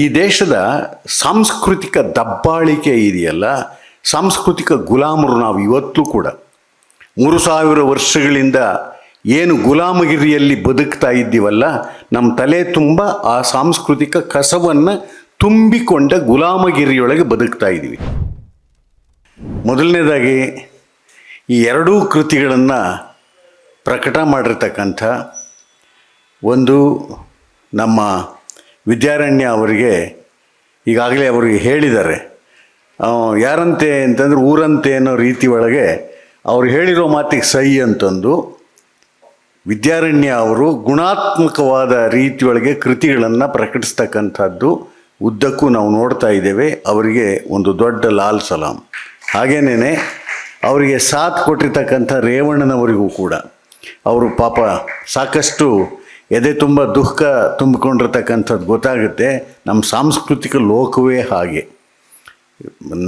ಈ ದೇಶದ ಸಾಂಸ್ಕೃತಿಕ ದಬ್ಬಾಳಿಕೆ ಇದೆಯಲ್ಲ, ಸಾಂಸ್ಕೃತಿಕ ಗುಲಾಮರು ನಾವು ಇವತ್ತು ಕೂಡ ಮೂರು ಸಾವಿರ ವರ್ಷಗಳಿಂದ ಏನು ಗುಲಾಮಗಿರಿಯಲ್ಲಿ ಬದುಕ್ತಾ ಇದ್ದೀವಲ್ಲ, ನಮ್ಮ ತಲೆ ತುಂಬ ಆ ಸಾಂಸ್ಕೃತಿಕ ಕಸವನ್ನು ತುಂಬಿಕೊಂಡ ಗುಲಾಮಗಿರಿಯೊಳಗೆ ಬದುಕ್ತಾ ಇದ್ದೀವಿ. ಮೊದಲನೇದಾಗಿ ಈ ಎರಡೂ ಕೃತಿಗಳನ್ನು ಪ್ರಕಟ ಮಾಡಿರ್ತಕ್ಕಂಥ ಒಂದು ನಮ್ಮ ವಿದ್ಯಾರಣ್ಯ ಅವರಿಗೆ ಈಗಾಗಲೇ ಅವರಿಗೆ ಹೇಳಿದ್ದಾರೆ. ಯಾರಂತೆ ಅಂತಂದ್ರೆ ಊರಂತೆ ಅನ್ನೋ ರೀತಿ ಒಳಗೆ ಅವ್ರು ಹೇಳಿರೋ ಮಾತಿಗೆ ಸಹಿ ಅಂತಂದು ವಿದ್ಯಾರಣ್ಯ ಅವರು ಗುಣಾತ್ಮಕವಾದ ರೀತಿಯೊಳಗೆ ಕೃತಿಗಳನ್ನು ಪ್ರಕಟಿಸ್ತಕ್ಕಂಥದ್ದು ಉದ್ದಕ್ಕೂ ನಾವು ನೋಡ್ತಾ ಇದ್ದೇವೆ. ಅವರಿಗೆ ಒಂದು ದೊಡ್ಡ ಲಾಲ್ ಸಲಾಂ. ಹಾಗೇನೇ ಅವರಿಗೆ ಸಾಥ್ ಕೊಟ್ಟಿರ್ತಕ್ಕಂಥ ರೇವಣ್ಣನವರಿಗೂ ಕೂಡ. ಅವರು ಪಾಪ ಸಾಕಷ್ಟು ಎದೆ ತುಂಬ ದುಃಖ ತುಂಬಿಕೊಂಡಿರ್ತಕ್ಕಂಥದ್ದು ಗೊತ್ತಾಗುತ್ತೆ. ನಮ್ಮ ಸಾಂಸ್ಕೃತಿಕ ಲೋಕವೇ ಹಾಗೆ.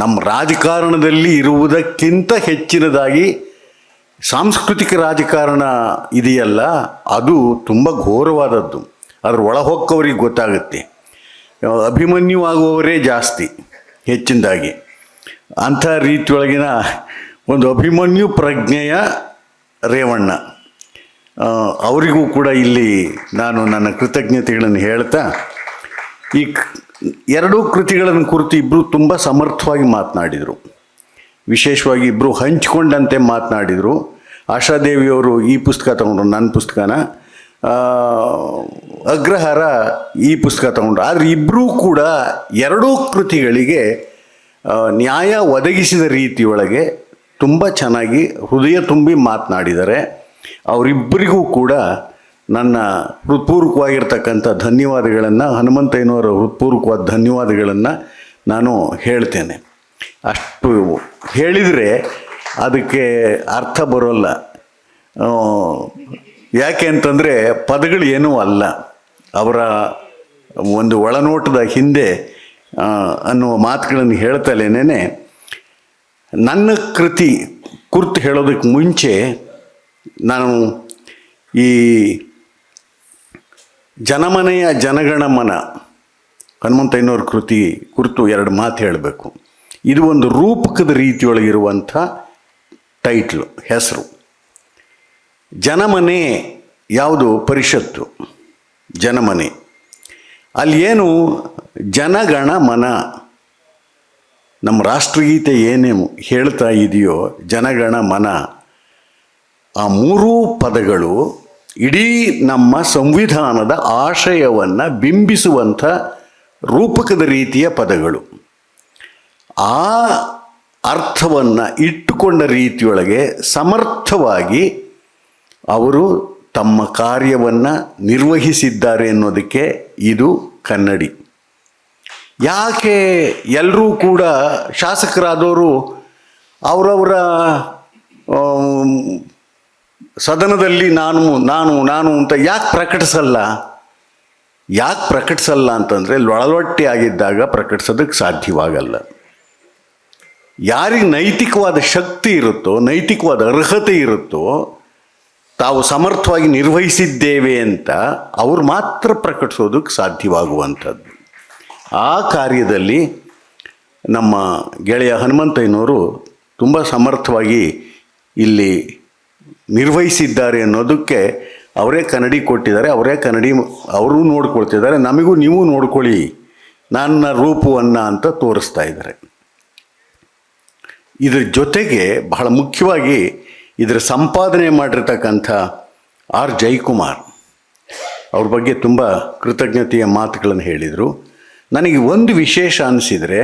ನಮ್ಮ ರಾಜಕಾರಣದಲ್ಲಿ ಇರುವುದಕ್ಕಿಂತ ಹೆಚ್ಚಿನದಾಗಿ ಸಾಂಸ್ಕೃತಿಕ ರಾಜಕಾರಣ ಇದೆಯಲ್ಲ, ಅದು ತುಂಬ ಘೋರವಾದದ್ದು. ಅದ್ರ ಒಳಹೊಕ್ಕವರಿಗೆ ಗೊತ್ತಾಗುತ್ತೆ. ಅಭಿಮನ್ಯು ಆಗುವವರೇ ಜಾಸ್ತಿ ಹೆಚ್ಚಿನದಾಗಿ. ಅಂಥ ರೀತಿಯೊಳಗಿನ ಒಂದು ಅಭಿಮನ್ಯು ಪ್ರಜ್ಞೆಯ ರೇವಣ್ಣ. ಅವರಿಗೂ ಕೂಡ ಇಲ್ಲಿ ನಾನು ನನ್ನ ಕೃತಜ್ಞತೆಗಳನ್ನು ಹೇಳ್ತಾ, ಈ ಎರಡೂ ಕೃತಿಗಳನ್ನು ಕುರಿತು ಇಬ್ಬರು ತುಂಬ ಸಮರ್ಥವಾಗಿ ಮಾತನಾಡಿದರು. ವಿಶೇಷವಾಗಿ ಇಬ್ಬರು ಹಂಚಿಕೊಂಡಂತೆ ಮಾತನಾಡಿದರು. ಆಶಾದೇವಿಯವರು ಈ ಪುಸ್ತಕ ತಗೊಂಡ್ರು, ನನ್ನ ಪುಸ್ತಕನ. ಅಗ್ರಹಾರ ಈ ಪುಸ್ತಕ ತಗೊಂಡ್ರು. ಆದರೆ ಇಬ್ಬರೂ ಕೂಡ ಎರಡೂ ಕೃತಿಗಳಿಗೆ ನ್ಯಾಯ ಒದಗಿಸಿದ ರೀತಿಯೊಳಗೆ ತುಂಬ ಚೆನ್ನಾಗಿ, ಹೃದಯ ತುಂಬಿ ಮಾತನಾಡಿದ್ದಾರೆ. ಅವರಿಬ್ಬರಿಗೂ ಕೂಡ ನನ್ನ ಹೃತ್ಪೂರ್ವಕವಾಗಿರ್ತಕ್ಕಂಥ ಧನ್ಯವಾದಗಳನ್ನು ಹನುಮಂತಯ್ಯನವರ ಹೃತ್ಪೂರ್ವಕವಾದ ಧನ್ಯವಾದಗಳನ್ನು ನಾನು ಹೇಳ್ತೇನೆ. ಅಷ್ಟು ಹೇಳಿದರೆ ಅದಕ್ಕೆ ಅರ್ಥ ಬರೋಲ್ಲ. ಯಾಕೆ ಅಂತಂದರೆ ಪದಗಳು ಏನೂ ಅಲ್ಲ. ಅವರ ಒಂದು ಒಳನೋಟದ ಹಿಂದೆ ಅನ್ನುವ ಮಾತುಗಳನ್ನು ಹೇಳ್ತಲೇನೆ ನನ್ನ ಕೃತಿ ಕುರ್ತು ಹೇಳೋದಕ್ಕೆ ಮುಂಚೆ ನಾನು ಈ ಜನಮನೆಯ ಜನಗಣಮನ ಹನುಮಂತಯ್ಯನವ್ರ ಕೃತಿ ಕುರಿತು ಎರಡು ಮಾತು ಹೇಳಬೇಕು. ಇದು ಒಂದು ರೂಪಕದ ರೀತಿಯೊಳಗಿರುವಂಥ ಟೈಟ್ಲು, ಹೆಸರು. ಜನಮನೆ ಯಾವುದು? ಪರಿಷತ್ತು, ಜನಮನೆ. ಅಲ್ಲಿ ಏನು? ಜನಗಣ ಮನ. ನಮ್ಮ ರಾಷ್ಟ್ರಗೀತೆ ಏನೇನು ಹೇಳ್ತಾ ಇದೆಯೋ, ಜನಗಣ ಮನ. ಆ ಮೂರೂ ಪದಗಳು ಇಡೀ ನಮ್ಮ ಸಂವಿಧಾನದ ಆಶಯವನ್ನು ಬಿಂಬಿಸುವಂಥ ರೂಪಕದ ರೀತಿಯ ಪದಗಳು. ಆ ಅರ್ಥವನ್ನು ಇಟ್ಟುಕೊಂಡ ರೀತಿಯೊಳಗೆ ಸಮರ್ಥವಾಗಿ ಅವರು ತಮ್ಮ ಕಾರ್ಯವನ್ನು ನಿರ್ವಹಿಸಿದ್ದಾರೆ ಅನ್ನೋದಕ್ಕೆ ಇದು ಕನ್ನಡಿ. ಯಾಕೆ ಎಲ್ಲರೂ ಕೂಡ ಶಾಸಕರಾದವರು ಅವರವರ ಸದನದಲ್ಲಿ ನಾನು ನಾನು ನಾನು ಅಂತ ಯಾಕೆ ಪ್ರಕಟಿಸಲ್ಲ? ಯಾಕೆ ಪ್ರಕಟಿಸಲ್ಲ ಅಂತಂದರೆ ಲೊಳಲೊಟ್ಟಿ ಆಗಿದ್ದಾಗ ಪ್ರಕಟಿಸೋದಕ್ಕೆ ಸಾಧ್ಯವಾಗಲ್ಲ. ಯಾರಿಗೆ ನೈತಿಕವಾದ ಶಕ್ತಿ ಇರುತ್ತೋ, ನೈತಿಕವಾದ ಅರ್ಹತೆ ಇರುತ್ತೋ, ತಾವು ಸಮರ್ಥವಾಗಿ ನಿರ್ವಹಿಸಿದ್ದೇವೆ ಅಂತ ಅವ್ರು ಮಾತ್ರ ಪ್ರಕಟಿಸೋದಕ್ಕೆ ಸಾಧ್ಯವಾಗುವಂಥದ್ದು. ಆ ಕಾರ್ಯದಲ್ಲಿ ನಮ್ಮ ಗೆಳೆಯ ಹನುಮಂತಯ್ಯನವರು ತುಂಬ ಸಮರ್ಥವಾಗಿ ಇಲ್ಲಿ ನಿರ್ವಹಿಸಿದ್ದಾರೆ ಅನ್ನೋದಕ್ಕೆ ಅವರೇ ಕನ್ನಡಿ ಕೊಟ್ಟಿದ್ದಾರೆ, ಅವರೇ ಕನ್ನಡಿ ಅವರು ನೋಡ್ಕೊಳ್ತಿದ್ದಾರೆ, ನಮಗೂ ನೀವು ನೋಡ್ಕೊಳ್ಳಿ, ನನ್ನ ರೂಪವನ್ನು ಅಂತ ತೋರಿಸ್ತಾ ಇದ್ದಾರೆ. ಇದ್ರ ಜೊತೆಗೆ ಬಹಳ ಮುಖ್ಯವಾಗಿ ಇದರ ಸಂಪಾದನೆ ಮಾಡಿರ್ತಕ್ಕಂಥ ಆರ್ ಜೈಕುಮಾರ್, ಅವ್ರ ಬಗ್ಗೆ ತುಂಬ ಕೃತಜ್ಞತೆಯ ಮಾತುಗಳನ್ನು ಹೇಳಿದರು. ನನಗೆ ಒಂದು ವಿಶೇಷ ಅನಿಸಿದರೆ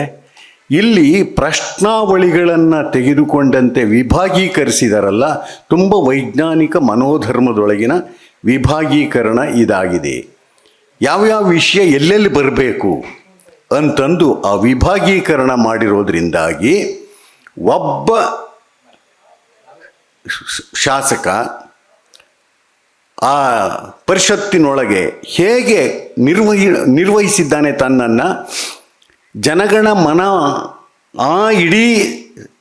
ಇಲ್ಲಿ ಪ್ರಶ್ನಾವಳಿಗಳನ್ನು ತೆಗೆದುಕೊಂಡಂತೆ ವಿಭಾಗೀಕರಿಸಿದಾರಲ್ಲ, ತುಂಬ ವೈಜ್ಞಾನಿಕ ಮನೋಧರ್ಮದೊಳಗಿನ ವಿಭಾಗೀಕರಣ ಇದಾಗಿದೆ. ಯಾವ್ಯಾವ ವಿಷಯ ಎಲ್ಲೆಲ್ಲಿ ಬರಬೇಕು ಅಂತಂದು ಆ ವಿಭಾಗೀಕರಣ ಮಾಡಿರೋದ್ರಿಂದಾಗಿ ಒಬ್ಬ ಶಾಸಕ ಆ ಪರಿಷತ್ತಿನೊಳಗೆ ಹೇಗೆ ನಿರ್ವಹಿ ನಿರ್ವಹಿಸಿದ್ದಾನೆ ತನ್ನನ್ನು ಜನಗಣ ಮನ ಆ ಇಡೀ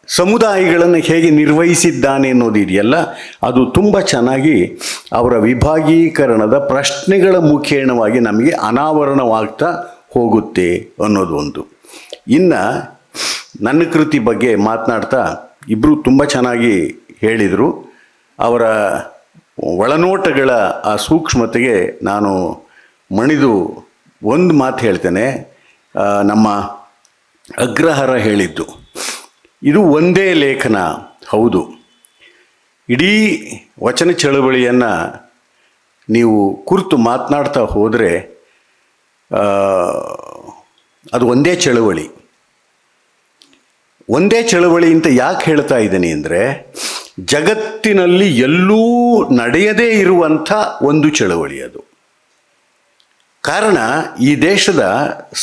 ಸಮುದಾಯಗಳನ್ನು ಹೇಗೆ ನಿರ್ವಹಿಸಿದ್ದಾನೆ ಅನ್ನೋದಿದೆಯಲ್ಲ ಅದು ತುಂಬ ಚೆನ್ನಾಗಿ ಅವರ ವಿಭಾಗೀಕರಣದ ಪ್ರಶ್ನೆಗಳ ಮುಖೇಣವಾಗಿ ನಮಗೆ ಅನಾವರಣವಾಗ್ತಾ ಹೋಗುತ್ತೆ ಅನ್ನೋದು ಒಂದು. ಇನ್ನು ನನ್ನ ಕೃತಿ ಬಗ್ಗೆ ಮಾತನಾಡ್ತಾ ಇಬ್ಬರು ತುಂಬ ಚೆನ್ನಾಗಿ ಹೇಳಿದರು. ಅವರ ಒಳನೋಟಗಳ ಆ ಸೂಕ್ಷ್ಮತೆಗೆ ನಾನು ಮಣಿದು ಒಂದು ಮಾತು ಹೇಳ್ತೇನೆ. ನಮ್ಮ ಅಗ್ರಹರ ಹೇಳಿದ್ದು. ಇದು ಒಂದೇ ಲೇಖನ, ಹೌದು. ಇಡೀ ವಚನ ಚಳವಳಿಯನ್ನು ನೀವು ಕುರಿತು ಮಾತನಾಡ್ತಾ ಹೋದರೆ ಅದು ಒಂದೇ ಚಳವಳಿ. ಒಂದೇ ಚಳವಳಿ ಅಂತ ಯಾಕೆ ಹೇಳ್ತಾ ಇದ್ದೀನಿ ಅಂದರೆ, ಜಗತ್ತಿನಲ್ಲಿ ಎಲ್ಲೂ ನಡೆಯದೇ ಇರುವಂಥ ಒಂದು ಚಳವಳಿ ಅದು. ಕಾರಣ, ಈ ದೇಶದ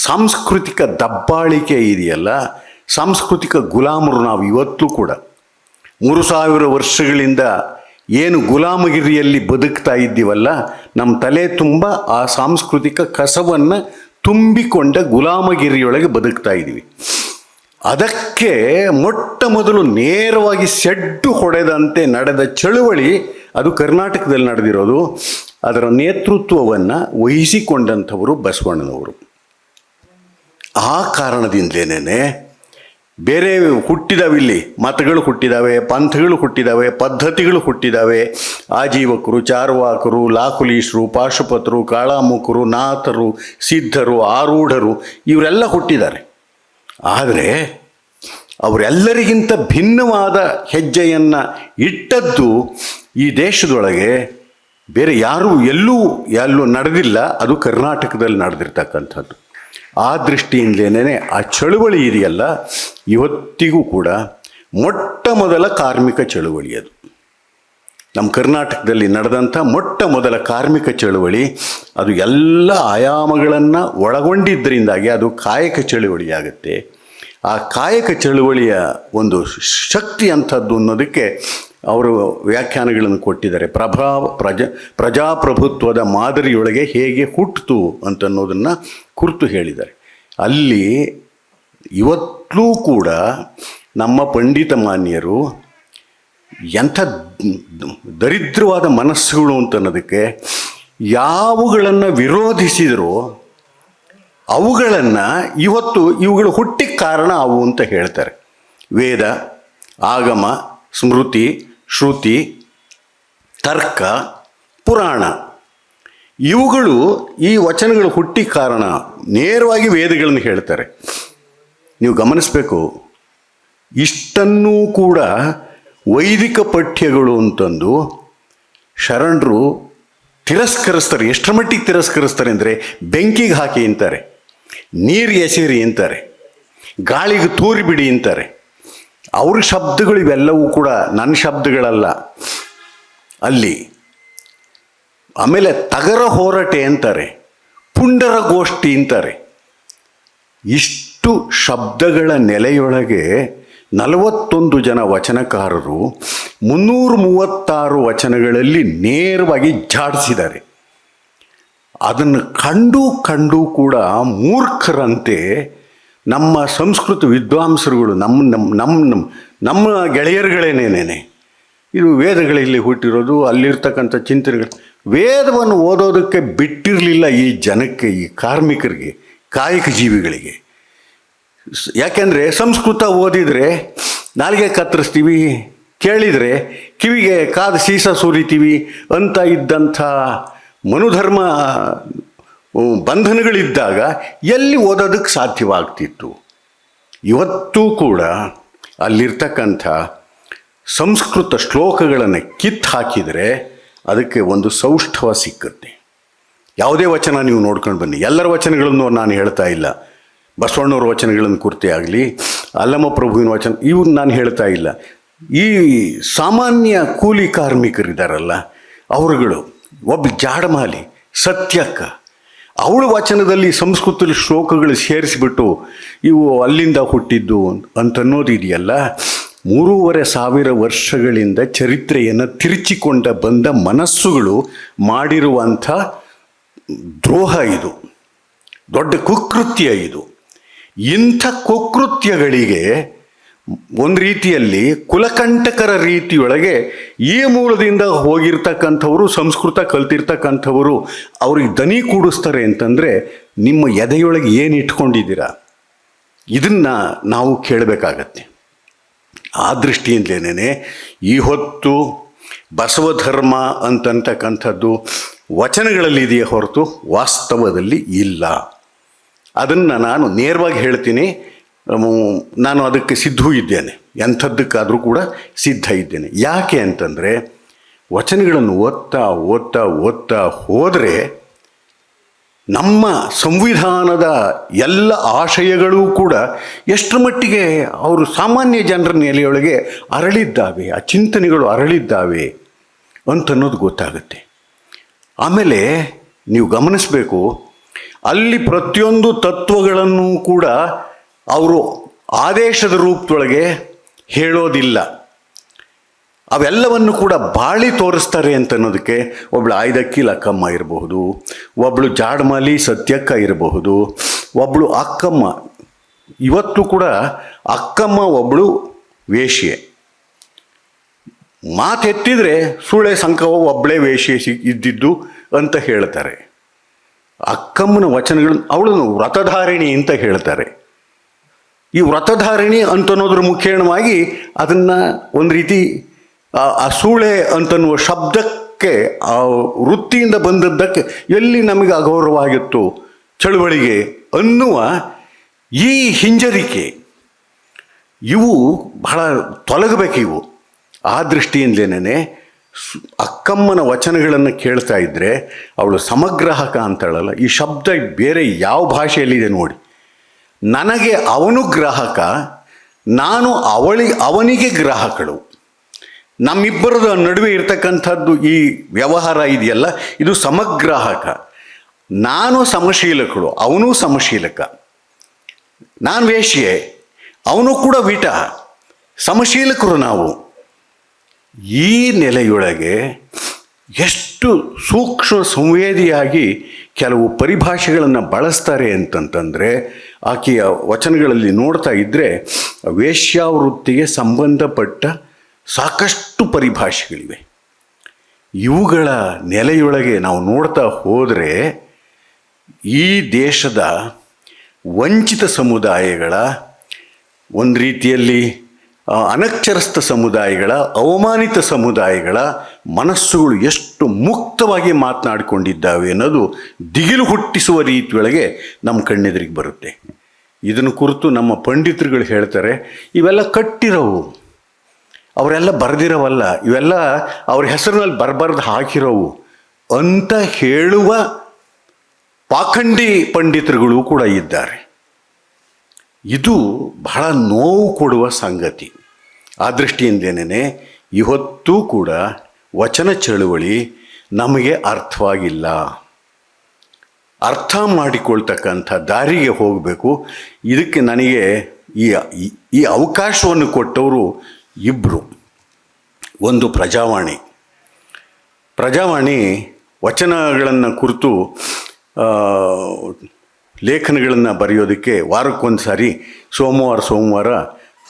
ಸಾಂಸ್ಕೃತಿಕ ದಬ್ಬಾಳಿಕೆ ಇದೆಯಲ್ಲ, ಸಾಂಸ್ಕೃತಿಕ ಗುಲಾಮರು ನಾವು ಇವತ್ತು ಕೂಡ. ಮೂರು ಸಾವಿರ ವರ್ಷಗಳಿಂದ ಏನು ಗುಲಾಮಗಿರಿಯಲ್ಲಿ ಬದುಕ್ತಾ ಇದ್ದೀವಲ್ಲ, ನಮ್ಮ ತಲೆ ತುಂಬ ಆ ಸಾಂಸ್ಕೃತಿಕ ಕಸವನ್ನು ತುಂಬಿಕೊಂಡ ಗುಲಾಮಗಿರಿಯೊಳಗೆ ಬದುಕ್ತಾ ಇದ್ದೀವಿ. ಅದಕ್ಕೆ ಮೊಟ್ಟ ಮೊದಲು ನೇರವಾಗಿ ಸೆಡ್ಡು ಹೊಡೆದಂತೆ ನಡೆದ ಚಳುವಳಿ ಅದು ಕರ್ನಾಟಕದಲ್ಲಿ ನಡೆದಿರೋದು. ಅದರ ನೇತೃತ್ವವನ್ನು ವಹಿಸಿಕೊಂಡಂಥವರು ಬಸವಣ್ಣನವರು. ಆ ಕಾರಣದಿಂದಲೇನೆ ಬೇರೆ ಹುಟ್ಟಿದಾವಿಲ್ಲಿ ಮತಗಳು ಹುಟ್ಟಿದಾವೆ, ಪಂಥಗಳು ಹುಟ್ಟಿದಾವೆ, ಪದ್ಧತಿಗಳು ಹುಟ್ಟಿದಾವೆ. ಆಜೀವಕರು, ಚಾರ್ವಾಕರು, ಲಾಕುಲೀಶರು, ಪಾಶುಪತರು, ಕಾಳಾಮುಖರು, ನಾಥರು, ಸಿದ್ಧರು, ಆರೂಢರು ಇವರೆಲ್ಲ ಹುಟ್ಟಿದ್ದಾರೆ. ಆದರೆ ಅವರೆಲ್ಲರಿಗಿಂತ ಭಿನ್ನವಾದ ಹೆಜ್ಜೆಯನ್ನು ಇಟ್ಟದ್ದು ಈ ದೇಶದೊಳಗೆ ಬೇರೆ ಯಾರೂ ಎಲ್ಲೂ ಎಲ್ಲೂ ನಡೆದಿಲ್ಲ. ಅದು ಕರ್ನಾಟಕದಲ್ಲಿ ನಡೆದಿರ್ತಕ್ಕಂಥದ್ದು. ಆ ದೃಷ್ಟಿಯಿಂದಲೇ ಆ ಚಳುವಳಿ ಇದೆಯಲ್ಲ, ಇವತ್ತಿಗೂ ಕೂಡ ಮೊಟ್ಟ ಮೊದಲ ಕಾರ್ಮಿಕ ಚಳುವಳಿ ಅದು. ನಮ್ಮ ಕರ್ನಾಟಕದಲ್ಲಿ ನಡೆದಂಥ ಮೊಟ್ಟ ಮೊದಲ ಕಾರ್ಮಿಕ ಚಳುವಳಿ, ಅದು ಎಲ್ಲ ಆಯಾಮಗಳನ್ನು ಒಳಗೊಂಡಿದ್ದರಿಂದಾಗಿ ಅದು ಕಾಯಕ ಚಳುವಳಿಯಾಗುತ್ತೆ. ಆ ಕಾಯಕ ಚಳುವಳಿಯ ಒಂದು ಶಕ್ತಿ ಅಂಥದ್ದು ಅನ್ನೋದಕ್ಕೆ ಅವರು ವ್ಯಾಖ್ಯಾನಗಳನ್ನು ಕೊಟ್ಟಿದ್ದಾರೆ. ಪ್ರಭಾ, ಪ್ರಜಾ, ಪ್ರಜಾಪ್ರಭುತ್ವದ ಮಾದರಿಯೊಳಗೆ ಹೇಗೆ ಹುಟ್ಟಿತು ಅಂತನ್ನೋದನ್ನು ಕುರಿತು ಹೇಳಿದ್ದಾರೆ. ಅಲ್ಲಿ ಇವತ್ತೂ ಕೂಡ ನಮ್ಮ ಪಂಡಿತ ಮಾನ್ಯರು ಎಂಥ ದರಿದ್ರವಾದ ಮನಸ್ಸುಗಳು ಅಂತ ಅನ್ನೋದಕ್ಕೆ ಯಾವುಗಳನ್ನು ವಿರೋಧಿಸಿದರೂ ಅವುಗಳನ್ನು ಇವತ್ತು ಇವುಗಳು ಹುಟ್ಟಿಗೆ ಕಾರಣ ಅವು ಅಂತ ಹೇಳ್ತಾರೆ. ವೇದ, ಆಗಮ, ಸ್ಮೃತಿ ಶ್ರುತಿ, ತರ್ಕ, ಪುರಾಣ. ಇವುಗಳು ಈ ವಚನಗಳು ಹುಟ್ಟಿ ಕಾರಣ ನೇರವಾಗಿ ವೇದಗಳನ್ನು ಹೇಳ್ತಾರೆ. ನೀವು ಗಮನಿಸಬೇಕು. ಇಷ್ಟನ್ನೂ ಕೂಡ ವೈದಿಕ ಪಠ್ಯಗಳು ಅಂತಂದು ಶರಣರು ತಿರಸ್ಕರಿಸ್ತಾರೆ. ಎಷ್ಟರ ಮಟ್ಟಿಗೆ ತಿರಸ್ಕರಿಸ್ತಾರೆ ಅಂದರೆ ಬೆಂಕಿಗೆ ಹಾಕಿ ಅಂತಾರೆ, ನೀರು ಎಸೆರಿ ಅಂತಾರೆ, ಗಾಳಿಗೆ ತೂರಿಬಿಡಿ ಅಂತಾರೆ. ಅವ್ರ ಶಬ್ದಗಳು ಇವೆಲ್ಲವೂ ಕೂಡ ನನ್ನ ಶಬ್ದಗಳಲ್ಲ. ಅಲ್ಲಿ ಆಮೇಲೆ ತಗರ ಹೋರಾಟೆ ಅಂತಾರೆ, ಪುಂಡರ ಗೋಷ್ಠಿ ಅಂತಾರೆ. ಇಷ್ಟು ಶಬ್ದಗಳ ನೆಲೆಯೊಳಗೆ ನಲವತ್ತೊಂದು ಜನ ವಚನಕಾರರು ಮುನ್ನೂರ ಮೂವತ್ತಾರು ವಚನಗಳಲ್ಲಿ ನೇರವಾಗಿ ಜಾಡಿಸಿದ್ದಾರೆ. ಅದನ್ನು ಕಂಡು ಕಂಡು ಕೂಡ ಮೂರ್ಖರಂತೆ ನಮ್ಮ ಸಂಸ್ಕೃತ ವಿದ್ವಾಂಸರುಗಳು ನಮ್ಮ ನಮ್ಮ ನಮ್ಮ ನಮ್ಮ ನಮ್ಮ ಗೆಳೆಯರುಗಳೇನೇನೇನೆ? ಇದು ವೇದಗಳಲ್ಲಿ ಹುಟ್ಟಿರೋದು, ಅಲ್ಲಿರ್ತಕ್ಕಂಥ ಚಿಂತನೆಗಳು. ವೇದವನ್ನು ಓದೋದಕ್ಕೆ ಬಿಟ್ಟಿರಲಿಲ್ಲ ಈ ಜನಕ್ಕೆ, ಈ ಕಾರ್ಮಿಕರಿಗೆ, ಕಾಯಕ ಜೀವಿಗಳಿಗೆ. ಯಾಕೆಂದರೆ ಸಂಸ್ಕೃತ ಓದಿದರೆ, ನಾಲಿಗೆ ಕತ್ತರಿಸ್ತೀವಿ, ಕೇಳಿದರೆ, ಕಿವಿಗೆ ಕಾದ ಸೀಸ ಸುರಿತೀವಿ ಅಂತ ಇದ್ದಂಥ ಮನುಧರ್ಮ ಬಂಧನಗಳಿದ್ದಾಗ ಎಲ್ಲಿ ಓದೋದಕ್ಕೆ ಸಾಧ್ಯವಾಗ್ತಿತ್ತು? ಇವತ್ತೂ ಕೂಡ ಅಲ್ಲಿರ್ತಕ್ಕಂಥ ಸಂಸ್ಕೃತ ಶ್ಲೋಕಗಳನ್ನು ಕಿತ್ತು ಹಾಕಿದರೆ ಅದಕ್ಕೆ ಒಂದು ಸೌಷ್ಠವ ಸಿಕ್ಕುತ್ತೆ. ಯಾವುದೇ ವಚನ ನೀವು ನೋಡ್ಕೊಂಡು ಬನ್ನಿ. ಎಲ್ಲರ ವಚನಗಳನ್ನು ನಾನು ಹೇಳ್ತಾ ಇಲ್ಲ. ಬಸವಣ್ಣವ್ರ ವಚನಗಳನ್ನು ಕುರಿತೇ ಆಗಲಿ, ಅಲ್ಲಮ್ಮ ಪ್ರಭುವಿನ ವಚನ ಇವು ನಾನು ಹೇಳ್ತಾ ಇಲ್ಲ. ಈ ಸಾಮಾನ್ಯ ಕೂಲಿ ಕಾರ್ಮಿಕರಿದ್ದಾರಲ್ಲ ಅವರುಗಳು ಒಬ್ಬ ಜಾಡಮಾಲಿ, ಸತ್ಯಕ್ಕ ಅವಳ ವಚನದಲ್ಲಿ ಸಂಸ್ಕೃತದಲ್ಲಿ ಶ್ಲೋಕಗಳು ಸೇರಿಸಿಬಿಟ್ಟು ಇವು ಅಲ್ಲಿಂದ ಹುಟ್ಟಿದ್ದು ಅಂತನ್ನೋದು ಇದೆಯಲ್ಲ? ಮೂರುವರೆ ಸಾವಿರ ವರ್ಷಗಳಿಂದ ಚರಿತ್ರೆಯನ್ನು ತಿರುಚಿಕೊಂಡ ಬಂದ ಮನಸ್ಸುಗಳು ಮಾಡಿರುವಂಥ ದ್ರೋಹ ಇದು. ದೊಡ್ಡ ಕುಕೃತ್ಯ ಇದು. ಇಂಥ ಕುಕೃತ್ಯಗಳಿಗೆ ಒಂದು ರೀತಿಯಲ್ಲಿ ಕುಲಕಂಟಕರ ರೀತಿಯೊಳಗೆ ಈ ಮೂಲದಿಂದ ಹೋಗಿರ್ತಕ್ಕಂಥವರು, ಸಂಸ್ಕೃತ ಕಲ್ತಿರ್ತಕ್ಕಂಥವರು ಅವ್ರಿಗೆ ದನಿ ಕೂಡಿಸ್ತಾರೆ ಅಂತಂದರೆ ನಿಮ್ಮ ಎದೆಯೊಳಗೆ ಏನು ಇಟ್ಕೊಂಡಿದ್ದೀರಾ? ಇದನ್ನು ನಾವು ಕೇಳಬೇಕಾಗತ್ತೆ. ಆ ದೃಷ್ಟಿಯಿಂದಲೇ ಈ ಹೊತ್ತು ಬಸವ ಧರ್ಮ ಅಂತಕ್ಕಂಥದ್ದು ವಚನಗಳಲ್ಲಿ ಇದೆಯೇ ಹೊರತು ವಾಸ್ತವದಲ್ಲಿ ಇಲ್ಲ. ಅದನ್ನು ನಾನು ನೇರವಾಗಿ ಹೇಳ್ತೀನಿ. ನಾನು ಅದಕ್ಕೆ ಸಿದ್ಧೂ ಇದ್ದೇನೆ. ಎಂಥದ್ದಕ್ಕಾದರೂ ಕೂಡ ಸಿದ್ಧ ಇದ್ದೇನೆ. ಯಾಕೆ ಅಂತಂದರೆ, ವಚನಗಳನ್ನು ಓದ್ತಾ ಓದ್ತಾ ಓದ್ತಾ ಹೋದರೆ ನಮ್ಮ ಸಂವಿಧಾನದ ಎಲ್ಲ ಆಶಯಗಳೂ ಕೂಡ ಎಷ್ಟರ ಮಟ್ಟಿಗೆ ಅವರು ಸಾಮಾನ್ಯ ಜನರ ನೆಲೆಯೊಳಗೆ ಅರಳಿದ್ದಾವೆ, ಆ ಚಿಂತನೆಗಳು ಅರಳಿದ್ದಾವೆ ಅಂತನ್ನೋದು ಗೊತ್ತಾಗುತ್ತೆ. ಆಮೇಲೆ ನೀವು ಗಮನಿಸಬೇಕು, ಅಲ್ಲಿ ಪ್ರತಿಯೊಂದು ತತ್ವಗಳನ್ನು ಕೂಡ ಅವರು ಆದೇಶದ ರೂಪದೊಳಗೆ ಹೇಳೋದಿಲ್ಲ. ಅವೆಲ್ಲವನ್ನು ಕೂಡ ಬಾಳಿ ತೋರಿಸ್ತಾರೆ ಅಂತ ಅನ್ನೋದಕ್ಕೆ ಒಬ್ಳು ಆಯ್ದಕ್ಕಿ ಲಕ್ಕಮ್ಮ ಇರಬಹುದು, ಒಬ್ಳು ಜಾಡ್ಮಾಲಿ ಸತ್ಯಕ್ಕ ಇರಬಹುದು, ಒಬ್ಳು ಅಕ್ಕಮ್ಮ. ಇವತ್ತು ಕೂಡ ಅಕ್ಕಮ್ಮ ಒಬ್ಳು ವೇಶ್ಯೆ. ಮಾತೆತ್ತಿದ್ರೆ ಸುಳೆ ಸಂಕವ ಒಬ್ಬಳೇ ವೇಶ್ಯೆ ಇದ್ದಿದ್ದು ಅಂತ ಹೇಳ್ತಾರೆ. ಅಕ್ಕಮ್ಮನ ವಚನಗಳನ್ನು ಅವಳನ್ನು ವ್ರತಧಾರಿಣಿ ಅಂತ ಹೇಳ್ತಾರೆ. ಈ ವ್ರತಧಾರಿಣಿ ಅಂತನ್ನೋದ್ರ ಮುಖೇಣವಾಗಿ ಅದನ್ನು ಒಂದು ರೀತಿ, ಆ- ಸೂಳೆ ಅಂತನ್ನುವ ಶಬ್ದಕ್ಕೆ, ಆ ವೃತ್ತಿಯಿಂದ ಬಂದದ್ದಕ್ಕೆ ಎಲ್ಲಿ ನಮಗೆ ಅಗೌರವಾಗಿತ್ತು ಚಳುವಳಿಗೆ ಅನ್ನುವ ಈ ಹಿಂಜರಿಕೆ, ಇವು ಬಹಳ ತೊಲಗಬೇಕು ಇವು. ಆ ದೃಷ್ಟಿಯಿಂದಲೇ ಅಕ್ಕಮ್ಮನ ವಚನಗಳನ್ನು ಕೇಳ್ತಾ ಇದ್ದರೆ ಅವಳು ಸಮಗ್ರಾಹಕ ಅಂತಾಳಲ್ಲ ಈ ಶಬ್ದ ಬೇರೆ ಯಾವ ಭಾಷೆಯಲ್ಲಿದೆ ನೋಡಿ. ನನಗೆ ಅವನು ಗ್ರಾಹಕ, ನಾನು ಅವಳಿ, ಅವನಿಗೆ ಗ್ರಾಹಕಳು. ನಮ್ಮಿಬ್ಬರದ ನಡುವೆ ಇರತಕ್ಕಂಥದ್ದು ಈ ವ್ಯವಹಾರ ಇದೆಯಲ್ಲ, ಇದು ಸಮಗ್ರಾಹಕ. ನಾನು ಸಮಶೀಲಕಳು, ಅವನು ಸಮಶೀಲಕ. ನಾನು ವೇಶ್ಯೆ, ಅವನು ಕೂಡ ವಿಟ. ಸಮಶೀಲಕರು ನಾವು. ಈ ನೆಲೆಯೊಳಗೆ ಎಷ್ಟು ಸೂಕ್ಷ್ಮ ಸಂವೇದಿಯಾಗಿ ಕೆಲವು ಪರಿಭಾಷೆಗಳನ್ನು ಬಳಸ್ತಾರೆ ಅಂತಂತಂದರೆ ಆಕೆಯ ವಚನಗಳಲ್ಲಿ ನೋಡ್ತಾ ಇದ್ದರೆ ವೇಶ್ಯಾವೃತ್ತಿಗೆ ಸಂಬಂಧಪಟ್ಟ ಸಾಕಷ್ಟು ಪರಿಭಾಷೆಗಳಿವೆ. ಇವುಗಳ ನೆಲೆಯೊಳಗೆ ನಾವು ನೋಡ್ತಾ ಹೋದರೆ ಈ ದೇಶದ ವಂಚಿತ ಸಮುದಾಯಗಳ ಒಂದು ರೀತಿಯಲ್ಲಿ ಅನಕ್ಷರಸ್ಥ ಸಮುದಾಯಗಳ, ಅವಮಾನಿತ ಸಮುದಾಯಗಳ ಮನಸ್ಸುಗಳು ಎಷ್ಟು ಮುಕ್ತವಾಗಿ ಮಾತನಾಡಿಕೊಂಡಿದ್ದಾವೆ ಅನ್ನೋದು ದಿಗಿಲು ಹುಟ್ಟಿಸುವ ರೀತಿಯೊಳಗೆ ನಮ್ಮ ಕಣ್ಣೆದುರಿಗೆ ಬರುತ್ತೆ. ಇದನ್ನು ಕುರಿತು ನಮ್ಮ ಪಂಡಿತರುಗಳು ಹೇಳ್ತಾರೆ, ಇವೆಲ್ಲ ಕಟ್ಟಿರೋವು. ಅವರೆಲ್ಲ ಬರೆದಿರೋವಲ್ಲ, ಇವೆಲ್ಲ ಅವ್ರ ಹೆಸರಿನಲ್ಲಿ ಬರಬಾರ್ದು ಹಾಕಿರೋವು ಅಂತ ಹೇಳುವ ಪಾಖಂಡಿ ಪಂಡಿತರುಗಳು ಕೂಡ ಇದ್ದಾರೆ. ಇದು ಬಹಳ ನೋವು ಕೊಡುವ ಸಂಗತಿ. ಆ ದೃಷ್ಟಿಯಿಂದೇನೆ ಇವತ್ತೂ ಕೂಡ ವಚನ ಚಳುವಳಿ ನಮಗೆ ಅರ್ಥವಾಗಿಲ್ಲ. ಅರ್ಥ ಮಾಡಿಕೊಳ್ತಕ್ಕಂಥ ದಾರಿಗೆ ಹೋಗಬೇಕು. ಇದಕ್ಕೆ ನನಗೆ ಈ, ಈ- ಅವಕಾಶವನ್ನು ಕೊಟ್ಟವರು ಇಬ್ಬರು ಒಂದು ಪ್ರಜಾವಾಣಿ. ಪ್ರಜಾವಾಣಿ ವಚನಗಳನ್ನು ಕುರಿತು ಲೇಖನಗಳನ್ನು ಬರೆಯೋದಕ್ಕೆ ವಾರಕ್ಕೊಂದು ಸಾರಿ ಸೋಮವಾರ ಸೋಮವಾರ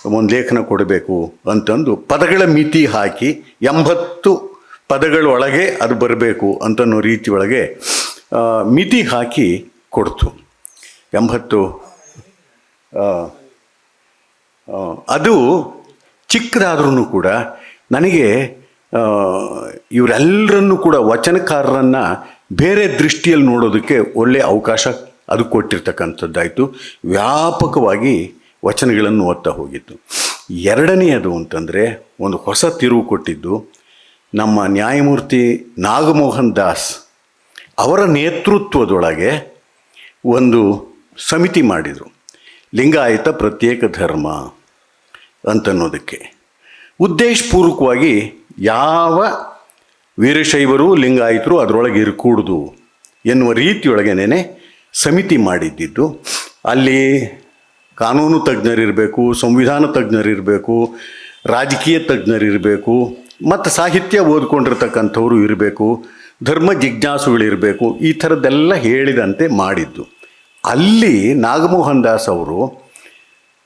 ಒಂದು ಲೇಖನ ಕೊಡಬೇಕು ಅಂತಂದು ಪದಗಳ ಮಿತಿ ಹಾಕಿ ಎಂಬತ್ತು ಪದಗಳೊಳಗೆ ಅದು ಬರಬೇಕು ಅಂತನೋ ರೀತಿ ಒಳಗೆ ಮಿತಿ ಹಾಕಿ ಕೊಡ್ತು. ಎಂಬತ್ತು ಅದು ಚಿಕ್ಕದಾದ್ರೂ ಕೂಡ ನನಗೆ ಇವರೆಲ್ಲರನ್ನೂ ಕೂಡ ವಚನಕಾರರನ್ನು ಬೇರೆ ದೃಷ್ಟಿಯಲ್ಲಿ ನೋಡೋದಕ್ಕೆ ಒಳ್ಳೆಯ ಅವಕಾಶ ಅದು ಕೊಟ್ಟಿರ್ತಕ್ಕಂಥದ್ದಾಯಿತು. ವ್ಯಾಪಕವಾಗಿ ವಚನಗಳನ್ನು ಓದ್ತಾ ಹೋಗಿತ್ತು. ಎರಡನೆಯದು ಅಂತಂದರೆ ಒಂದು ಹೊಸ ತಿರುವು ಕೊಟ್ಟಿದ್ದು ನಮ್ಮ ನ್ಯಾಯಮೂರ್ತಿ ನಾಗಮೋಹನ್ ದಾಸ್ ಅವರ ನೇತೃತ್ವದೊಳಗೆ ಒಂದು ಸಮಿತಿ ಮಾಡಿದರು. ಲಿಂಗಾಯತ ಪ್ರತ್ಯೇಕ ಧರ್ಮ ಅಂತನ್ನೋದಕ್ಕೆ. ಉದ್ದೇಶಪೂರ್ವಕವಾಗಿ ಯಾವ ವೀರಶೈವರು, ಲಿಂಗಾಯತರು ಅದರೊಳಗೆ ಇರಕೂಡ್ದು ಎನ್ನುವ ರೀತಿಯೊಳಗೇನೆ ಸಮಿತಿ ಮಾಡಿದ್ದಿದ್ದು. ಅಲ್ಲಿ ಕಾನೂನು ತಜ್ಞರಿರಬೇಕು, ಸಂವಿಧಾನ ತಜ್ಞರಿರಬೇಕು, ರಾಜಕೀಯ ತಜ್ಞರಿರಬೇಕು ಮತ್ತು ಸಾಹಿತ್ಯ ಓದ್ಕೊಂಡಿರ್ತಕ್ಕಂಥವ್ರು ಇರಬೇಕು, ಧರ್ಮ ಜಿಜ್ಞಾಸುಗಳಿರಬೇಕು ಈ ಥರದ್ದೆಲ್ಲ ಹೇಳಿದಂತೆ ಮಾಡಿದ್ದು. ಅಲ್ಲಿ ನಾಗಮೋಹನ್ ದಾಸ್ ಅವರು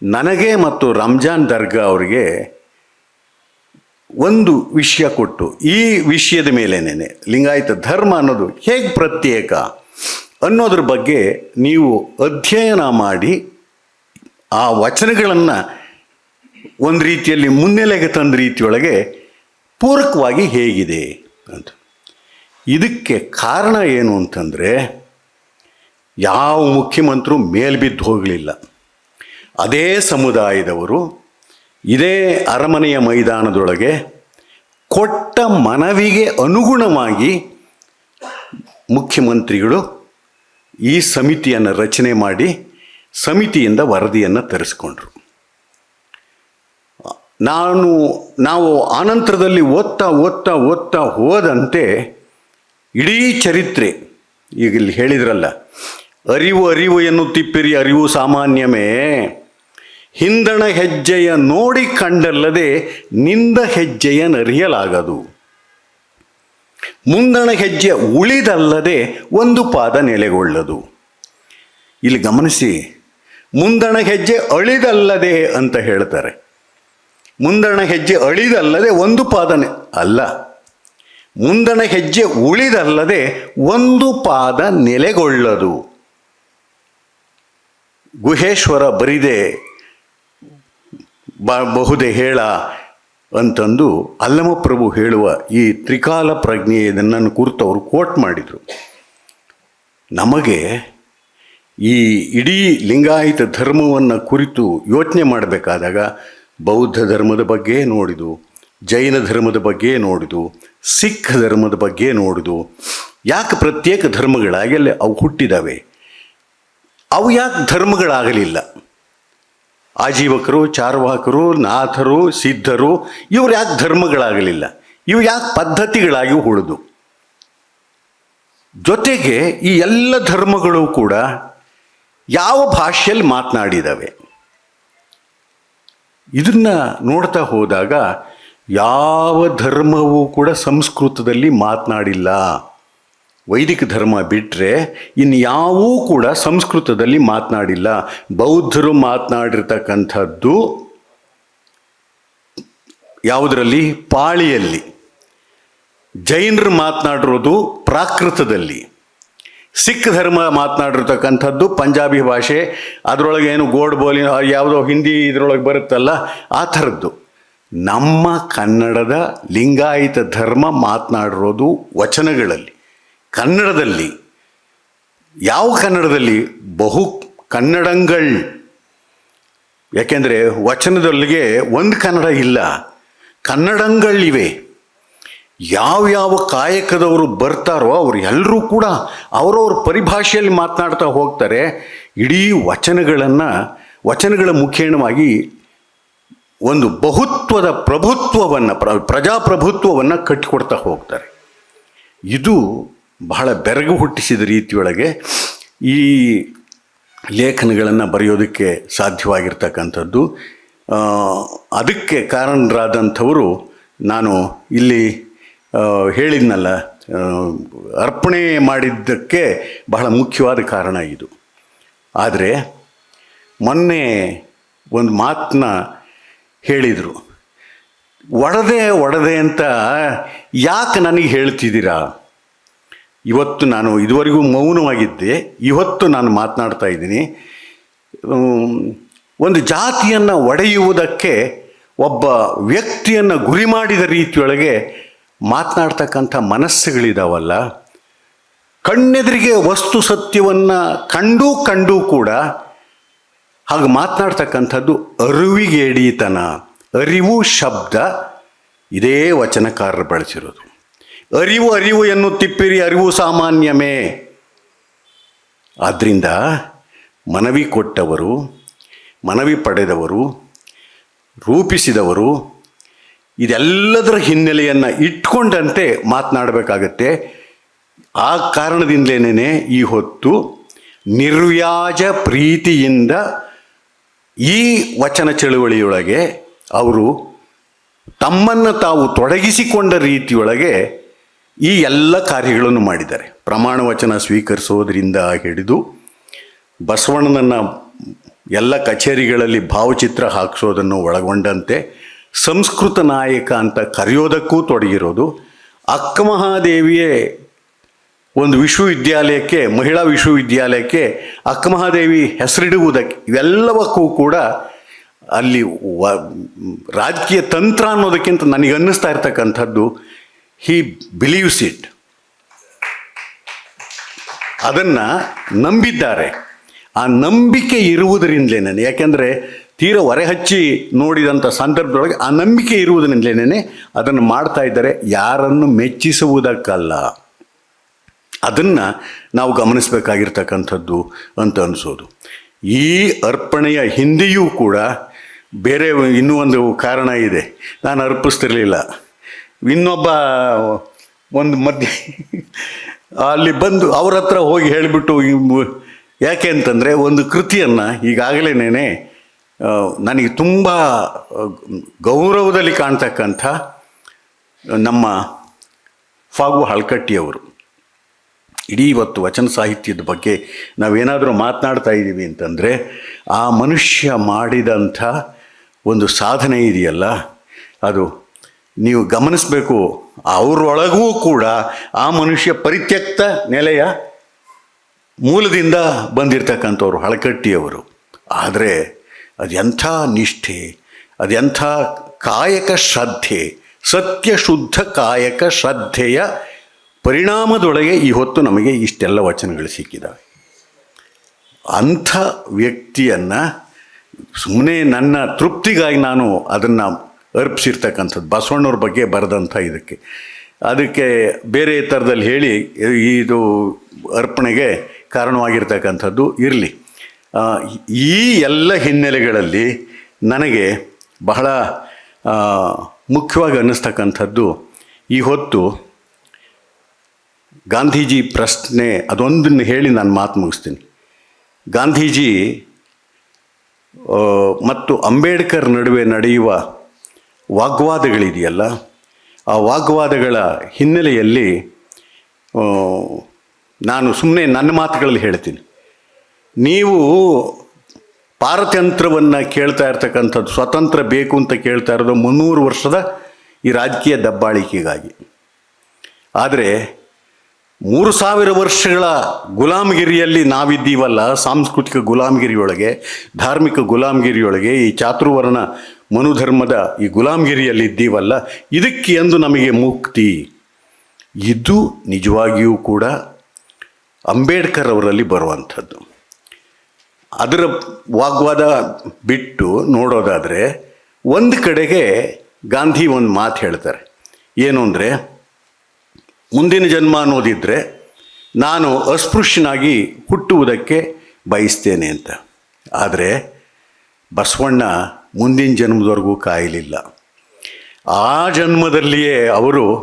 ನನಗೆ ಮತ್ತು ರಂಜಾನ್ ದರ್ಗಾ ಅವರಿಗೆ ಒಂದು ವಿಷಯ ಕೊಟ್ಟು, ಈ ವಿಷಯದ ಮೇಲೇನೆ ಲಿಂಗಾಯತ ಧರ್ಮ ಅನ್ನೋದು ಹೇಗೆ ಪ್ರತ್ಯೇಕ ಅನ್ನೋದ್ರ ಬಗ್ಗೆ ನೀವು ಅಧ್ಯಯನ ಮಾಡಿ ಆ ವಚನಗಳನ್ನು ಒಂದು ರೀತಿಯಲ್ಲಿ ಮುನ್ನೆಲೆಗೆ ತಂದ ರೀತಿಯೊಳಗೆ ಪೂರಕವಾಗಿ ಹೇಗಿದೆ ಅಂತ. ಇದಕ್ಕೆ ಕಾರಣ ಏನು ಅಂತಂದರೆ, ಯಾವ ಮುಖ್ಯಮಂತ್ರು ಮೇಲ್ಬಿದ್ದು ಹೋಗಲಿಲ್ಲ. ಅದೇ ಸಮುದಾಯದವರು ಇದೇ ಅರಮನೆಯ ಮೈದಾನದೊಳಗೆ ಕೊಟ್ಟ ಮನವಿಗೆ ಅನುಗುಣವಾಗಿ ಮುಖ್ಯಮಂತ್ರಿಗಳು ಈ ಸಮಿತಿಯನ್ನು ರಚನೆ ಮಾಡಿ ಸಮಿತಿಯಿಂದ ವರದಿಯನ್ನು ತರಿಸ್ಕೊಂಡ್ರು. ನಾನು, ನಾವು ಆನಂತರದಲ್ಲಿ ಓದ್ತಾ ಓದ್ತಾ ಓದ್ತಾ ಹೋದಂತೆ ಇಡೀ ಚರಿತ್ರೆ, ಈಗ ಇಲ್ಲಿ ಹೇಳಿದ್ರಲ್ಲ, ಅರಿವು ಅರಿವು ಎನ್ನುತ್ತಿಪ್ಪಿರಿ, ಅರಿವು ಸಾಮಾನ್ಯಮೇ. ಹಿಂದಣ ಹೆಜ್ಜೆಯ ನೋಡಿ ಕಂಡಲ್ಲದೆ ನಿಂದ ಹೆಜ್ಜೆಯನ್ನರಿಯಲಾಗದು ಮುಂದಣ ಹೆಜ್ಜೆ ಉಳಿದಲ್ಲದೆ ಒಂದು ಪಾದ ನೆಲೆಗೊಳ್ಳದು. ಇಲ್ಲಿ ಗಮನಿಸಿ, ಮುಂದಣ ಹೆಜ್ಜೆ ಅಳಿದಲ್ಲದೆ ಅಂತ ಹೇಳ್ತಾರೆ. ಮುಂದಣ ಹೆಜ್ಜೆ ಅಳಿದಲ್ಲದೆ ಒಂದು ಪಾದನೆ ಅಲ್ಲ. ಮುಂದಣ ಹೆಜ್ಜೆ ಉಳಿದಲ್ಲದೆ ಒಂದು ಪಾದ ನೆಲೆಗೊಳ್ಳದು. ಗುಹೇಶ್ವರ ಬರಿದೆ ಬಹುದೆ ಹೇಳ ಅಂತಂದು ಅಲ್ಲಮಪ್ರಭು ಹೇಳುವ ಈ ತ್ರಿಕಾಲ ಪ್ರಜ್ಞೆ ಇದನ್ನು ಕುರಿತು ಅವರು ಕೋಟ್ ಮಾಡಿದರು. ನಮಗೆ ಈ ಇಡೀ ಲಿಂಗಾಯತ ಧರ್ಮವನ್ನು ಕುರಿತು ಯೋಚನೆ ಮಾಡಬೇಕಾದಾಗ ಬೌದ್ಧ ಧರ್ಮದ ಬಗ್ಗೆ ನೋಡಿದು, ಜೈನ ಧರ್ಮದ ಬಗ್ಗೆ ನೋಡಿದು, ಸಿಖ್ ಧರ್ಮದ ಬಗ್ಗೆ ನೋಡಿದು, ಯಾಕೆ ಪ್ರತ್ಯೇಕ ಧರ್ಮಗಳಾಗಿ ಅಲ್ಲಿ ಅವು ಹುಟ್ಟಿದಾವೆ? ಅವು ಯಾಕೆ ಧರ್ಮಗಳಾಗಲಿಲ್ಲ? ಆಜೀವಕರು, ಚಾರ್ವಾಕರು, ನಾಥರು, ಸಿದ್ಧರು, ಇವ್ರು ಯಾಕೆ ಧರ್ಮಗಳಾಗಲಿಲ್ಲ? ಇವು ಯಾಕೆ ಪದ್ಧತಿಗಳಾಗಿ ಉಳಿದು? ಜೊತೆಗೆ ಈ ಎಲ್ಲ ಧರ್ಮಗಳು ಕೂಡ ಯಾವ ಭಾಷೆಯಲ್ಲಿ ಮಾತನಾಡಿದಾವೆ? ಇದನ್ನ ನೋಡ್ತಾ ಹೋದಾಗ ಯಾವ ಧರ್ಮವೂ ಕೂಡ ಸಂಸ್ಕೃತದಲ್ಲಿ ಮಾತನಾಡಿಲ್ಲ. ವೈದಿಕ ಧರ್ಮ ಬಿಟ್ಟರೆ ಇನ್ಯಾವೂ ಕೂಡ ಸಂಸ್ಕೃತದಲ್ಲಿ ಮಾತನಾಡಿಲ್ಲ. ಬೌದ್ಧರು ಮಾತನಾಡಿರ್ತಕ್ಕಂಥದ್ದು ಯಾವುದರಲ್ಲಿ? ಪಾಳಿಯಲ್ಲಿ. ಜೈನರು ಮಾತನಾಡಿರೋದು ಪ್ರಾಕೃತದಲ್ಲಿ. ಸಿಖ್ ಧರ್ಮ ಮಾತನಾಡಿರ್ತಕ್ಕಂಥದ್ದು ಪಂಜಾಬಿ ಭಾಷೆ, ಅದರೊಳಗೆ ಏನು ಗೋಡ್ ಬೋಲಿ ಯಾವುದೋ ಹಿಂದಿ ಇದರೊಳಗೆ ಬರುತ್ತಲ್ಲ, ಆ ಥರದ್ದು. ನಮ್ಮ ಕನ್ನಡದ ಲಿಂಗಾಯಿತ ಧರ್ಮ ಮಾತನಾಡಿರೋದು ವಚನಗಳಲ್ಲಿ. ಕನ್ನಡದಲ್ಲಿ, ಯಾವ ಕನ್ನಡದಲ್ಲಿ? ಬಹು ಕನ್ನಡಂಗಳ್. ಯಾಕೆಂದರೆ ವಚನದಲ್ಲಿಗೆ ಒಂದು ಕನ್ನಡ ಇಲ್ಲ ಕನ್ನಡಂಗಳಿವೆ ಯಾವ್ಯಾವ ಕಾಯಕದವರು ಬರ್ತಾರೋ ಅವ್ರು ಎಲ್ಲರೂ ಕೂಡ ಅವರವ್ರ ಪರಿಭಾಷೆಯಲ್ಲಿ ಮಾತನಾಡ್ತಾ ಹೋಗ್ತಾರೆ. ಇಡೀ ವಚನಗಳನ್ನು, ವಚನಗಳ ಮುಖೇಣವಾಗಿ ಒಂದು ಬಹುತ್ವದ ಪ್ರಭುತ್ವವನ್ನು, ಪ್ರ, ಪ್ರಜಾಪ್ರಭುತ್ವವನ್ನು ಕಟ್ಟಿಕೊಡ್ತಾ ಹೋಗ್ತಾರೆ. ಇದು ಬಹಳ ಬೆರಗು ಹುಟ್ಟಿಸಿದ ರೀತಿಯೊಳಗೆ ಈ ಲೇಖನಗಳನ್ನು ಬರೆಯೋದಕ್ಕೆ ಸಾಧ್ಯವಾಗಿರ್ತಕ್ಕಂಥದ್ದು. ಅದಕ್ಕೆ ಕಾರಣರಾದಂಥವರು ನಾನು ಇಲ್ಲಿ ಹೇಳಿದ್ನಲ್ಲ ಅರ್ಪಣೆ ಮಾಡಿದ್ದಕ್ಕೆ ಬಹಳ ಮುಖ್ಯವಾದ ಕಾರಣ ಇದು. ಆದರೆ ಮೊನ್ನೆ ಒಂದು ಮಾತನ್ನ ಹೇಳಿದರು. ಒಡದೆ ಒಡದೆ ಅಂತ ಯಾಕೆ ನನಗೆ ಹೇಳ್ತಿದ್ದೀರಾ? ಇವತ್ತು ನಾನು ಇದುವರೆಗೂ ಮೌನವಾಗಿದ್ದೆ. ಇವತ್ತು ನಾನು ಮಾತನಾಡ್ತಾ ಇದ್ದೀನಿ. ಒಂದು ಜಾತಿಯನ್ನು ಒಡೆಯುವುದಕ್ಕೆ ಒಬ್ಬ ವ್ಯಕ್ತಿಯನ್ನು ಗುರಿ ಮಾಡಿದ ರೀತಿಯೊಳಗೆ ಮಾತನಾಡ್ತಕ್ಕಂಥ ಮನಸ್ಸುಗಳಿದಾವಲ್ಲ, ಕಣ್ಣೆದುರಿಗೆ ವಸ್ತು ಸತ್ಯವನ್ನು ಕಂಡು ಕಂಡು ಕೂಡ ಹಾಗೆ ಮಾತನಾಡ್ತಕ್ಕಂಥದ್ದು ಅರಿವಿಗೇಡಿತನ, ಅರಿವು ಶಬ್ದ, ಇದೇ ವಚನಕಾರರು ಬಳಸಿರೋದು. ಅರಿವು ಅರಿವು ಎನ್ನುತ್ತಿಪ್ಪಿರಿ, ಅರಿವು ಸಾಮಾನ್ಯಮೇ. ಆದ್ದರಿಂದ ಮನವಿ ಕೊಟ್ಟವರು, ಮನವಿ ಪಡೆದವರು, ರೂಪಿಸಿದವರು ಇದೆಲ್ಲದರ ಹಿನ್ನೆಲೆಯನ್ನು ಇಟ್ಕೊಂಡಂತೆ ಮಾತನಾಡಬೇಕಾಗತ್ತೆ. ಆ ಕಾರಣದಿಂದಲೇನೇ ಈ ಹೊತ್ತು ನಿರ್ವ್ಯಾಜ ಪ್ರೀತಿಯಿಂದ ಈ ವಚನ ಚಳುವಳಿಯೊಳಗೆ ಅವರು ತಮ್ಮನ್ನು ತಾವು ತೊಡಗಿಸಿಕೊಂಡ ರೀತಿಯೊಳಗೆ ಈ ಎಲ್ಲ ಕಾರ್ಯಗಳನ್ನು ಮಾಡಿದ್ದಾರೆ. ಪ್ರಮಾಣ ವಚನ ಸ್ವೀಕರಿಸೋದ್ರಿಂದ ಹಿಡಿದು ಬಸವಣ್ಣನನ್ನು ಎಲ್ಲ ಕಚೇರಿಗಳಲ್ಲಿ ಭಾವಚಿತ್ರ ಹಾಕಿಸೋದನ್ನು ಒಳಗೊಂಡಂತೆ ಸಂಸ್ಕೃತ ನಾಯಕ ಅಂತ ಕರೆಯೋದಕ್ಕೂ ತೊಡಗಿರೋದು. ಅಕ್ಕ ಮಹಾದೇವಿಯೇ ಒಂದು ವಿಶ್ವವಿದ್ಯಾಲಯಕ್ಕೆ, ಮಹಿಳಾ ವಿಶ್ವವಿದ್ಯಾಲಯಕ್ಕೆ ಅಕ್ಕಮಹಾದೇವಿ ಹೆಸರಿಡುವುದಕ್ಕೆ ಇವೆಲ್ಲವಕ್ಕೂ ಕೂಡ ಅಲ್ಲಿ ವ, ರಾಜಕೀಯ ತಂತ್ರ ಅನ್ನೋದಕ್ಕಿಂತ ನನಗೆ ಅನ್ನಿಸ್ತಾ ಇರ್ತಕ್ಕಂಥದ್ದು ಹಿ ಬಿಲೀವ್ಸ್ ಇಟ್ ಅದನ್ನು ನಂಬಿದ್ದಾರೆ. ಆ ನಂಬಿಕೆ ಇರುವುದರಿಂದಲೇ ನಾನು ಯಾಕೆಂದರೆ ತೀರ ಹೊರೆಹಚ್ಚಿ ನೋಡಿದಂಥ ಸಂದರ್ಭದೊಳಗೆ ಆ ನಂಬಿಕೆ ಇರುವುದರಿಂದಲೇ ಅದನ್ನು ಮಾಡ್ತಾ ಇದ್ದಾರೆ. ಯಾರನ್ನು ಮೆಚ್ಚಿಸುವುದಕ್ಕಲ್ಲ. ಅದನ್ನು ನಾವು ಗಮನಿಸಬೇಕಾಗಿರ್ತಕ್ಕಂಥದ್ದು ಅಂತ ಅನಿಸೋದು. ಈ ಅರ್ಪಣೆಯ ಹಿಂದೆಯೂ ಕೂಡ ಬೇರೆ ಇನ್ನೂ ಒಂದು ಕಾರಣ ಇದೆ. ನಾನು ಅರ್ಪಿಸ್ತಿರಲಿಲ್ಲ. ಇನ್ನೊಬ್ಬ ಒಂದು ಮಧ್ಯೆ ಅಲ್ಲಿ ಬಂದು ಅವ್ರ ಹತ್ರ ಹೋಗಿ ಹೇಳಿಬಿಟ್ಟು, ಯಾಕೆ ಅಂತಂದರೆ ಒಂದು ಕೃತಿಯನ್ನು ಈಗಾಗಲೇ ನನಗೆ ತುಂಬ ಗೌರವದಲ್ಲಿ ಕಾಣ್ತಕ್ಕಂಥ ನಮ್ಮ ಫಾಗು ಹಳ್ಕಟ್ಟಿಯವರು. ಇಡೀ ಇವತ್ತು ವಚನ ಸಾಹಿತ್ಯದ ಬಗ್ಗೆ ನಾವೇನಾದರೂ ಮಾತನಾಡ್ತಾ ಇದ್ದೀವಿ ಅಂತಂದರೆ, ಆ ಮನುಷ್ಯ ಮಾಡಿದಂಥ ಒಂದು ಸಾಧನೆ ಇದೆಯಲ್ಲ, ಅದು ನೀವು ಗಮನಿಸಬೇಕು, ಅವರೊಳಗೂ ಕೂಡ ಆ ಮನುಷ್ಯ ಪರಿತ್ಯಕ್ತ ನೆಲೆಯ ಮೂಲದಿಂದ ಬಂದಿರತಕ್ಕಂಥವ್ರು ಹಳಕಟ್ಟಿಯವರು. ಆದರೆ ಅದೆಂಥ ನಿಷ್ಠೆ ಅದೆಂಥ ಕಾಯಕ ಶ್ರದ್ಧೆ ಸತ್ಯ ಶುದ್ಧ ಕಾಯಕ ಶ್ರದ್ಧೆಯ ಪರಿಣಾಮದೊಳಗೆ ಈ ಹೊತ್ತು ನಮಗೆ ಇಷ್ಟೆಲ್ಲ ವಚನಗಳು ಸಿಕ್ಕಿದ್ದಾವೆ ಅಂಥ ವ್ಯಕ್ತಿಯನ್ನು ಸುಮ್ಮನೆ ನನ್ನ ತೃಪ್ತಿಗಾಗಿ ನಾನು ಅದನ್ನು ಅರ್ಪಿಸಿರ್ತಕ್ಕಂಥದ್ದು, ಬಸವಣ್ಣವ್ರ ಬಗ್ಗೆ ಬರೆದಂಥ ಇದಕ್ಕೆ. ಅದಕ್ಕೆ ಬೇರೆ ಥರದಲ್ಲಿ ಹೇಳಿ, ಇದು ಅರ್ಪಣೆಗೆ ಕಾರಣವಾಗಿರ್ತಕ್ಕಂಥದ್ದು ಇರಲಿ. ಈ ಎಲ್ಲ ಹಿನ್ನೆಲೆಗಳಲ್ಲಿ ನನಗೆ ಬಹಳ ಮುಖ್ಯವಾಗಿ ಅನ್ನಿಸ್ತಕ್ಕಂಥದ್ದು ಈ ಹೊತ್ತು ಗಾಂಧೀಜಿ ಪ್ರಶ್ನೆ ಅದೊಂದನ್ನು ಹೇಳಿ ನಾನು ಮಾತು ಮುಗಿಸ್ತೀನಿ. ಗಾಂಧೀಜಿ ಮತ್ತು ಅಂಬೇಡ್ಕರ್ ನಡುವೆ ನಡೆಯುವ ವಾಗ್ವಾದಗಳಿದೆಯಲ್ಲ, ಆ ವಾಗ್ವಾದಗಳ ಹಿನ್ನೆಲೆಯಲ್ಲಿ ನಾನು ಸುಮ್ಮನೆ ನನ್ನ ಮಾತುಗಳಲ್ಲಿ ಹೇಳ್ತೀನಿ. ನೀವು ಪಾರತಂತ್ರವನ್ನು ಕೇಳ್ತಾ ಇರ್ತಕ್ಕಂಥದ್ದು, ಸ್ವತಂತ್ರ ಬೇಕು ಅಂತ ಕೇಳ್ತಾ ಇರೋದು ಮುನ್ನೂರು ವರ್ಷದ ಈ ರಾಜಕೀಯ ದಬ್ಬಾಳಿಕೆಗಾಗಿ. ಆದರೆ ಮೂರು ಸಾವಿರ ವರ್ಷಗಳ ಗುಲಾಮಗಿರಿಯಲ್ಲಿ ನಾವಿದ್ದೀವಲ್ಲ, ಸಾಂಸ್ಕೃತಿಕ ಗುಲಾಮಗಿರಿಯೊಳಗೆ, ಧಾರ್ಮಿಕ ಗುಲಾಮಗಿರಿಯೊಳಗೆ, ಈ ಚಾತುರ್ವರ್ಣ ಮನುಧರ್ಮದ ಈ ಗುಲಾಮಗಿರಿಯಲ್ಲಿ ಇದ್ದೀವಲ್ಲ, ಇದಕ್ಕೆ ಎಂದು ನಮಗೆ ಮುಕ್ತಿ. ಇದು ನಿಜವಾಗಿಯೂ ಕೂಡ ಅಂಬೇಡ್ಕರ್ ಅವರಲ್ಲಿ ಬರುವಂಥದ್ದು. ಅದರ ವಾಗ್ವಾದ ಬಿಟ್ಟು ನೋಡೋದಾದರೆ ಒಂದು ಕಡೆಗೆ ಗಾಂಧಿ ಒಂದು ಮಾತು ಹೇಳ್ತಾರೆ. ಏನು ಅಂದರೆ, ಮುಂದಿನ ಜನ್ಮ ಅನ್ನೋದಿದ್ದರೆ ನಾನು ಅಸ್ಪೃಶ್ಯನಾಗಿ ಹುಟ್ಟುವುದಕ್ಕೆ ಬಯಸ್ತೇನೆ ಅಂತ. ಆದರೆ ಬಸವಣ್ಣ ಮುಂದಿನ ಜನ್ಮದವರೆಗೂ ಕಾಯಲಿಲ್ಲ. ಆ ಜನ್ಮದಲ್ಲಿಯೇ ಅವರು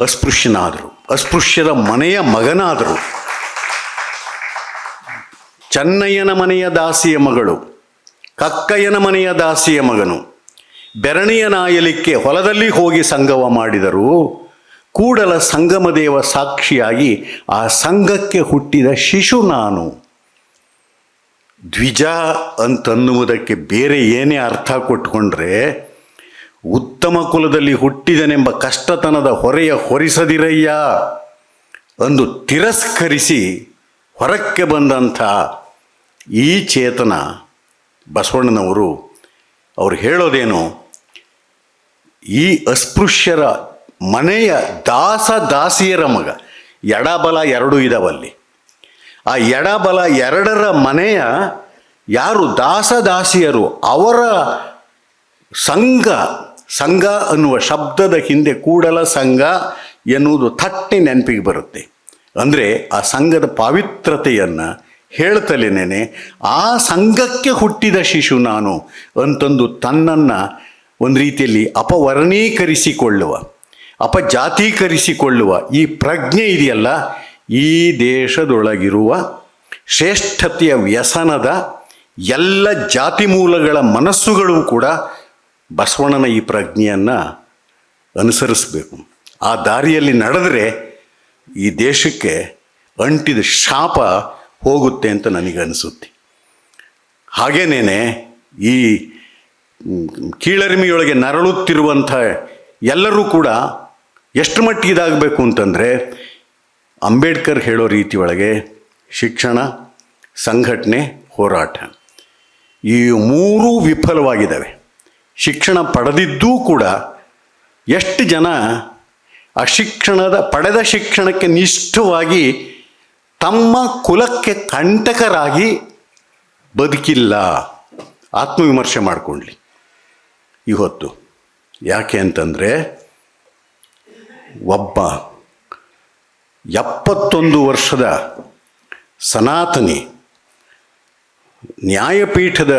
ಅಸ್ಪೃಶ್ಯನಾದರು. ಅಸ್ಪೃಶ್ಯದ ಮನೆಯ ಮಗನಾದರು. ಚೆನ್ನಯ್ಯನ ಮನೆಯ ದಾಸಿಯ ಮಗಳು, ಕಕ್ಕಯ್ಯನ ಮನೆಯ ದಾಸಿಯ ಮಗನು, ಬೆರಣಿಯ ನಾಯಲಿಕ್ಕೆ ಹೊಲದಲ್ಲಿ ಹೋಗಿ ಸಂಗವ ಮಾಡಿದರು ಕೂಡಲ ಸಂಗಮದೇವ ಸಾಕ್ಷಿಯಾಗಿ ಆ ಸಂಘಕ್ಕೆ ಹುಟ್ಟಿದ ಶಿಶು ನಾನು. ದ್ವಿಜ ಅಂತನ್ನುವುದಕ್ಕೆ ಬೇರೆ ಏನೇ ಅರ್ಥ ಕೊಟ್ಕೊಂಡ್ರೆ ಉತ್ತಮ ಕುಲದಲ್ಲಿ ಹುಟ್ಟಿದನೆಂಬ ಕಷ್ಟತನದ ಹೊರೆಯ ಹೊರಿಸದಿರಯ್ಯ? ಅಂದು ತಿರಸ್ಕರಿಸಿ ಹೊರಕ್ಕೆ ಬಂದಂಥ ಈ ಚೇತನ ಬಸವಣ್ಣನವರು ಅವರು ಹೇಳೋದೇನು? ಈ ಅಸ್ಪೃಶ್ಯರ ಮನೆಯ ದಾಸ ದಾಸಿಯರ ಮಗ ಎಡಬಲ ಎರಡೂ ಇದಾವಲ್ಲಿ. ಆ ಎಡಬಲ ಎರಡರ ಮನೆಯ ಯಾರು ದಾಸ ದಾಸಿಯರು, ಅವರ ಸಂಘ ಸಂಘ ಅನ್ನುವ ಶಬ್ದದ ಹಿಂದೆ ಕೂಡಲ ಸಂಘ ಎನ್ನುವುದು ತಟ್ಟೆ ನೆನಪಿಗೆ ಬರುತ್ತೆ. ಅಂದರೆ ಆ ಸಂಘದ ಪಾವಿತ್ರತೆಯನ್ನು ಹೇಳ್ತಲೇನೆ ಆ ಸಂಘಕ್ಕೆ ಹುಟ್ಟಿದ ಶಿಶು ನಾನು ಅಂತಂದು ತನ್ನನ್ನು ಒಂದು ರೀತಿಯಲ್ಲಿ ಅಪವರ್ಣೀಕರಿಸಿಕೊಳ್ಳುವ, ಅಪಜಾತೀಕರಿಸಿಕೊಳ್ಳುವ ಈ ಪ್ರಜ್ಞೆ ಇದೆಯಲ್ಲ? ಈ ದೇಶದೊಳಗಿರುವ ಶ್ರೇಷ್ಠತೆಯ ವ್ಯಸನದ ಎಲ್ಲ ಜಾತಿ ಮೂಲಗಳ ಮನಸ್ಸುಗಳು ಕೂಡ ಬಸವಣ್ಣನ ಈ ಪ್ರಜ್ಞೆಯನ್ನು ಅನುಸರಿಸಬೇಕು. ಆ ದಾರಿಯಲ್ಲಿ ನಡೆದರೆ ಈ ದೇಶಕ್ಕೆ ಅಂಟಿದ ಶಾಪ ಹೋಗುತ್ತೆ ಅಂತ ನನಗೆ ಅನಿಸುತ್ತೆ. ಹಾಗೇನೇನೆ ಈ ಕೀಳರಿಮೆಯೊಳಗೆ ನರಳುತ್ತಿರುವಂಥ ಎಲ್ಲರೂ ಕೂಡ ಎಷ್ಟು ಮಟ್ಟಿಗೆ ಇದಾಗಬೇಕು ಅಂತಂದರೆ ಅಂಬೇಡ್ಕರ್ ಹೇಳೋ ರೀತಿ ಒಳಗೆ ಶಿಕ್ಷಣ, ಸಂಘಟನೆ, ಹೋರಾಟ. ಈ ಮೂರೂ ವಿಫಲವಾಗಿದ್ದಾವೆ. ಶಿಕ್ಷಣ ಪಡೆದಿದ್ದೂ ಕೂಡ ಎಷ್ಟು ಜನ ಅಶಿಕ್ಷಣದ, ಪಡೆದ ಶಿಕ್ಷಣಕ್ಕೆ ನಿಷ್ಠವಾಗಿ ತಮ್ಮ ಕುಲಕ್ಕೆ ಕಂಟಕರಾಗಿ ಬದುಕಿಲ್ಲ. ಆತ್ಮವಿಮರ್ಶೆ ಮಾಡಿಕೊಳ್ಳಿ ಇವತ್ತು ಯಾಕೆ ಅಂತಂದರೆ, ಒಬ್ಬ ಎಪ್ಪತ್ತೊಂದು ವರ್ಷದ ಸನಾತನಿ ನ್ಯಾಯಪೀಠದ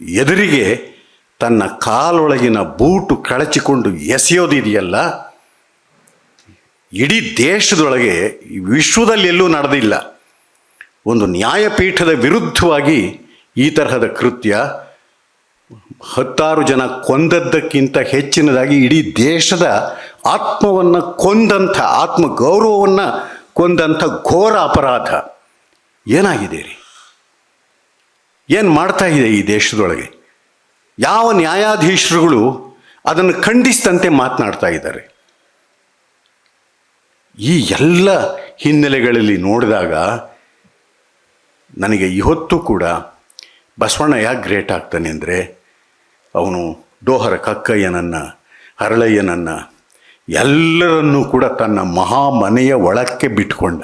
ಎದುರಿಗೆ ತನ್ನ ಕಾಲೊಳಗಿನ ಬೂಟು ಕಳಚಿಕೊಂಡು ಎಸೆಯೋದಿದೆಯಲ್ಲ ಇಡೀ ದೇಶದೊಳಗೆ ವಿಶ್ವದಲ್ಲಿ ಎಲ್ಲೂ ನಡೆದಿಲ್ಲ. ಒಂದು ನ್ಯಾಯಪೀಠದ ವಿರುದ್ಧವಾಗಿ ಈ ತರಹದ ಕೃತ್ಯ ಹತ್ತಾರು ಜನ ಕೊಂದದ್ದಕ್ಕಿಂತ ಹೆಚ್ಚಿನದಾಗಿ ಇಡೀ ದೇಶದ ಆತ್ಮವನ್ನು ಕೊಂದಂಥ ಆತ್ಮ ಗೌರವವನ್ನು ಕೊಂದಂಥ ಘೋರ ಅಪರಾಧ. ಏನಾಗಿದೆ ರೀ? ಏನು ಮಾಡ್ತಾ ಇದೆ ಈ ದೇಶದೊಳಗೆ? ಯಾವ ನ್ಯಾಯಾಧೀಶರುಗಳು ಅದನ್ನು ಖಂಡಿಸಿದಂತೆ ಮಾತನಾಡ್ತಾ ಇದ್ದಾರೆ? ಈ ಎಲ್ಲ ಹಿನ್ನೆಲೆಗಳಲ್ಲಿ ನೋಡಿದಾಗ ನನಗೆ ಇವತ್ತು ಕೂಡ ಬಸವಣ್ಣ ಯಾಕೆ ಗ್ರೇಟ್ ಆಗ್ತಾನೆ ಅಂದರೆ ಅವನು ಡೋಹರ ಕಕ್ಕಯ್ಯನನ್ನು, ಹರಳಯ್ಯನನ್ನು ಎಲ್ಲರನ್ನೂ ಕೂಡ ತನ್ನ ಮಹಾಮನೆಯ ಒಳಕ್ಕೆ ಬಿಟ್ಕೊಂಡ.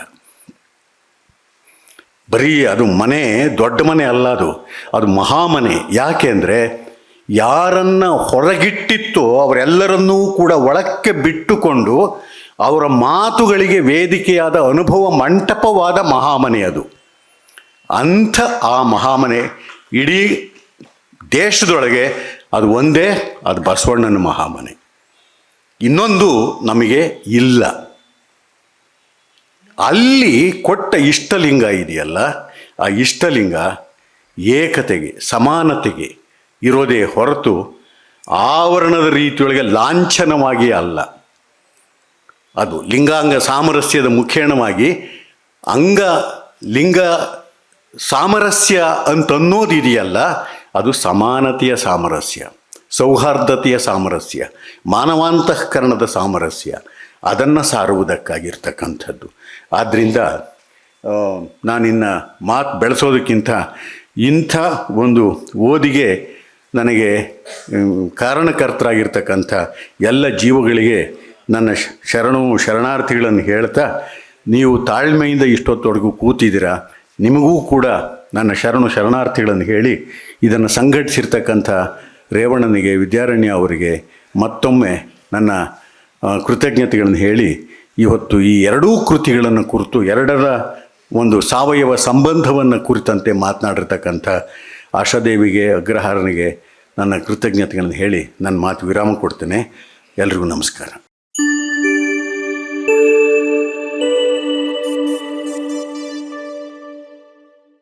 ಬರೀ ಅದು ಮನೆ ದೊಡ್ಡ ಮನೆ ಅಲ್ಲ ಅದು ಅದು ಮಹಾಮನೆ ಯಾಕೆ ಅಂದರೆ ಯಾರನ್ನು ಹೊರಗಿಟ್ಟಿತ್ತೋ ಅವರೆಲ್ಲರನ್ನೂ ಕೂಡ ಒಳಕ್ಕೆ ಬಿಟ್ಟುಕೊಂಡು ಅವರ ಮಾತುಗಳಿಗೆ ವೇದಿಕೆಯಾದ ಅನುಭವ ಮಂಟಪವಾದ ಮಹಾಮನೆ ಅದು. ಅಂಥ ಆ ಮಹಾಮನೆ ಇಡೀ ದೇಶದೊಳಗೆ ಅದು ಒಂದೇ ಅದು ಬಸವಣ್ಣನ ಮಹಾಮನೆ. ಇನ್ನೊಂದು ನಮಗೆ ಇಲ್ಲ. ಅಲ್ಲಿ ಕೊಟ್ಟ ಇಷ್ಟಲಿಂಗ ಇದೆಯಲ್ಲ, ಆ ಇಷ್ಟಲಿಂಗ ಏಕತೆಗೆ, ಸಮಾನತೆಗೆ ಇರೋದೇ ಹೊರತು ಆವರಣದ ರೀತಿಯೊಳಗೆ ಲಾಂಛನವಾಗಿ ಅಲ್ಲ. ಅದು ಲಿಂಗಾಂಗ ಸಾಮರಸ್ಯದ ಮುಖೇಣವಾಗಿ ಅಂಗ ಲಿಂಗ ಸಾಮರಸ್ಯ ಅಂತನ್ನೋದಿದೆಯಲ್ಲ, ಅದು ಸಮಾನತೆಯ ಸಾಮರಸ್ಯ, ಸೌಹಾರ್ದತೆಯ ಸಾಮರಸ್ಯ, ಮಾನವಾಂತಃಕರಣದ ಸಾಮರಸ್ಯ, ಅದನ್ನು ಸಾರುವುದಕ್ಕಾಗಿರ್ತಕ್ಕಂಥದ್ದು. ಆದ್ದರಿಂದ ನಾನಿನ್ನ ಮಾತು ಬೆಳೆಸೋದಕ್ಕಿಂತ ಇಂಥ ಒಂದು ಓದಿಗೆ ನನಗೆ ಕಾರಣಕರ್ತರಾಗಿರ್ತಕ್ಕಂಥ ಎಲ್ಲ ಜೀವಗಳಿಗೆ ನನ್ನ ಶರಣು ಶರಣಾರ್ಥಿಗಳನ್ನು ಹೇಳ್ತಾ, ನೀವು ತಾಳ್ಮೆಯಿಂದ ಇಷ್ಟೊತ್ತೊಡಗೂ ಕೂತಿದ್ದೀರಾ? ನಿಮಗೂ ಕೂಡ ನನ್ನ ಶರಣು ಶರಣಾರ್ಥಿಗಳನ್ನು ಹೇಳಿ, ಇದನ್ನು ಸಂಘಟಿಸಿರ್ತಕ್ಕಂಥ ರೇವಣ್ಣನಿಗೆ, ವಿದ್ಯಾರಣ್ಯ ಅವರಿಗೆ ಮತ್ತೊಮ್ಮೆ ನನ್ನ ಕೃತಜ್ಞತೆಗಳನ್ನು ಹೇಳಿ, ಇವತ್ತು ಈ ಎರಡೂ ಕೃತಿಗಳನ್ನು ಕುರಿತು, ಎರಡರ ಒಂದು ಸಾವಯವ ಸಂಬಂಧವನ್ನು ಕುರಿತಂತೆ ಮಾತನಾಡಿರ್ತಕ್ಕಂಥ ಆಶಾದೇವಿಗೆ, ಅಗ್ರಹಾರನಿಗೆ ನನ್ನ ಕೃತಜ್ಞತೆಗಳನ್ನು ಹೇಳಿ, ನನ್ನ ಮಾತು ವಿರಾಮ ಕೊಡ್ತೇನೆ. ಎಲ್ರಿಗೂ ನಮಸ್ಕಾರ.